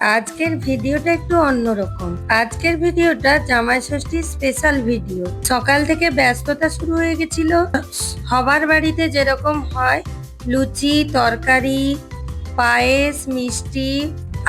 আজকের ভিডিওটা একটু অন্যরকম। আজকের ভিডিওটা জামাই ষষ্ঠীর স্পেশাল ভিডিও সকাল থেকে ব্যস্ততা শুরু হয়ে গেছিল। হবার বাড়িতে যেরকম হয়, লুচি, তরকারি, পায়েস, মিষ্টি,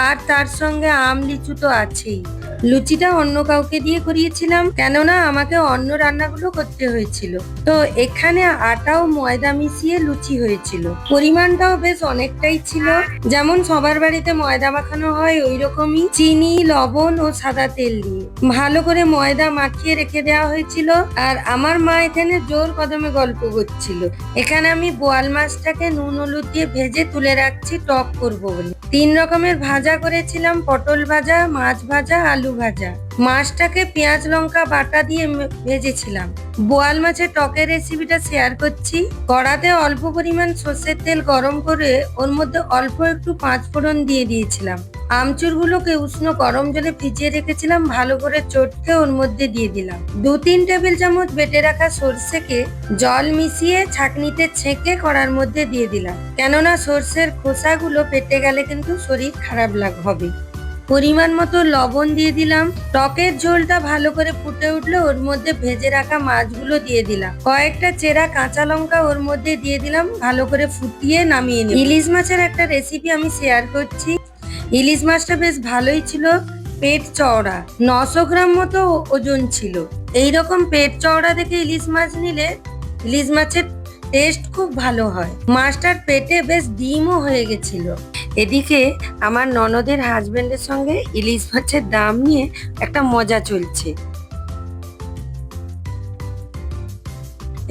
আর তার সঙ্গে আম লিচু তো আছেই। লুচিটা অন্য কাউকে দিয়ে করিয়েছিলাম, কেননা আমাকে অন্য রান্নাগুলো করতে হয়েছিল। তো এখানে আটা ও ময়দা মিশিয়ে লুচি হয়েছিল। পরিমাণটাও বেশ অনেকটাই ছিল। যেমন সবার বাড়িতে ময়দা মাখানো হয় ওই রকমই চিনি, লবণ ও সাদা তেল দিয়ে। ভালো করে ময়দা মাখিয়ে রেখে দেওয়া হয়েছিল। আর আমার মা এখানে জোর কদমে গল্প করছিল। এখানে আমি বোয়াল মাছটাকে নুন হলুদ দিয়ে ভেজে তুলে রাখছি, টক করব বলে। তিন রকমের ভাজা করেছিলাম, পটল ভাজা, মাছ ভাজা, আলু ভাজা। মাছটাকে পেঁয়াজ, লঙ্কা, বাটা দিয়ে ভেজেছিলাম। বোয়াল মাছের টকের রেসিপিটা শেয়ার করছি। কড়াতে অল্প পরিমাণ সর্ষের তেল গরম করে ওর মধ্যে অল্প একটু পাঁচ ফোড়ন দিয়ে দিয়েছিলাম। আমচুরগুলোকে উষ্ণ গরম জলে ভিজিয়ে রেখেছিলাম, ভালো করে চটকে ওর মধ্যে দিয়ে দিলাম। দু তিন টেবিল চামচ বেটে রাখা সর্ষেকে জল মিশিয়ে ছাঁকনিতে ছেঁকে কড়ার মধ্যে দিয়ে দিলাম। কেননা সর্ষের খোসাগুলো পেটে গেলে কিন্তু শরীর খারাপ লাগ, হবে। পরিমাণ মতো লবণ দিয়ে দিলাম। টকের ঝোলটা ভালো করে ফুটে উঠলে ওর মধ্যে ভেজে রাখা মাছগুলো দিয়ে দিলাম। কয়েকটা চেরা কাঁচা লঙ্কা ওর মধ্যে দিয়ে দিলাম, ভালো করে ফুটিয়ে নামিয়ে নিই ইলিশ মাছের একটা রেসিপি আমি শেয়ার করছি। ইলিশ মাছটা বেশ ভালোই ছিল, পেট চওড়া, নশো গ্রাম মতো ওজন ছিল। এই রকম পেট চওড়া দেখে ইলিশ মাছ নিলে ইলিশ মাছের টেস্ট খুব ভালো হয়। মাছটার পেটে বেশ ডিমও হয়ে গেছিল। এদিকে আমার ননদের হাজবেন্ডের সঙ্গে ইলিশ মাছের দাম নিয়ে একটা মজা চলছে।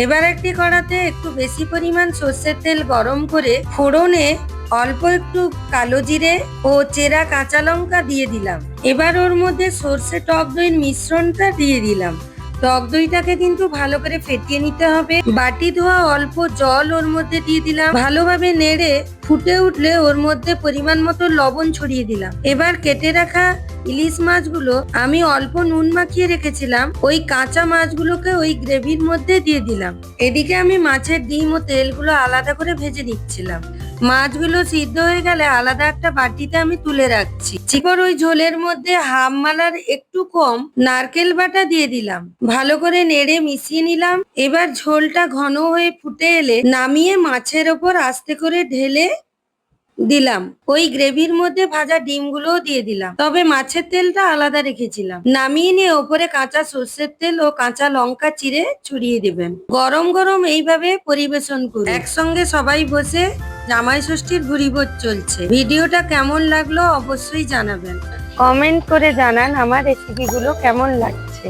এবার একটি কড়াতে একটু বেশি পরিমাণ সর্ষের তেল গরম করে ফোড়নে অল্প একটু কালো জিরে ও চেরা কাঁচা লঙ্কা দিয়ে দিলাম। এবার ওর মধ্যে সর্ষে টক দইয়ের মিশ্রণটা দিয়ে দিলাম। টক দইটাকে কিন্তু ভালো করে ফেটিয়ে নিতে হবে। বাটি ধোয়া অল্প জল ওর মধ্যে দিয়ে দিলাম। ভালোভাবে নেড়ে ফুটে উঠলে ওর মধ্যে পরিমাণ মতো লবণ ছড়িয়ে দিলাম। এবার কেটে রাখা ইলিশ মাছগুলো আমি অল্প নুন মাখিয়ে রেখেছিলাম। ওই কাঁচা মাছগুলোকে ওই গ্রেভির মধ্যে দিয়ে দিলাম। এদিকে আমি মাছের ডিম ও তেলগুলো আলাদা করে ভেজে নিচ্ছিলাম। মাছগুলো সিদ্ধ হয়ে গেলে আলাদা একটা বাটিতে আমি তুলে রাখছি। চিকর ওই ঝোলের মধ্যে হাফ মালার একটু কম নারকেল বাটা দিয়ে দিলাম। ভালো করে নেড়ে মিশিয়ে নিলাম। এবার ঝোলটা ঘন হয়ে ফুটে এলে নামিয়ে মাছের ওপর আস্তে করে ঢেলে দিলাম। ওই গ্রেভির মধ্যে ভাজা ডিমগুলোও দিয়ে দিলাম। তবে মাছের তেলটা আলাদা রেখেছিলাম। নামিয়ে নিয়ে ওপরে কাঁচা সর্ষের তেল ও কাঁচা লঙ্কা চিড়ে ছড়িয়ে দেবেন। গরম গরম এইভাবে পরিবেশন করুন। একসঙ্গে সবাই বসে জামাই ষষ্ঠীর ভুরিভোজ চলছে। ভিডিওটা কেমন লাগল অবশ্যই জানাবেন। কমেন্ট করে জানান আমার রেসিপিগুলো কেমন লাগছে।